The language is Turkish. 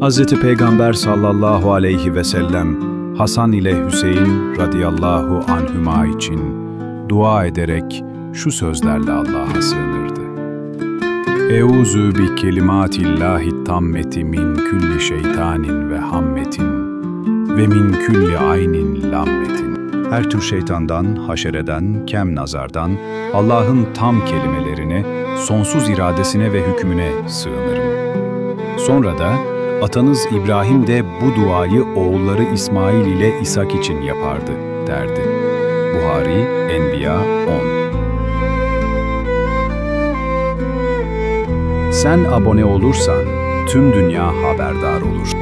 Hz. Peygamber sallallahu aleyhi ve sellem Hasan ile Hüseyin radıyallahu anhüma için dua ederek şu sözlerle Allah'a sığınırdı. Euzu bi kelimatillahi tammeti min külli şeytanin ve hammetin ve min külli aynin lammetin. Her tür şeytandan, haşereden, kem nazardan Allah'ın tam kelimelerine, sonsuz iradesine ve hükmüne sığınırım. Sonra da atanız İbrahim de bu duayı oğulları İsmail ile İshak için yapardı derdi. Buhari, Enbiya 10 Sen abone olursan tüm dünya haberdar olur.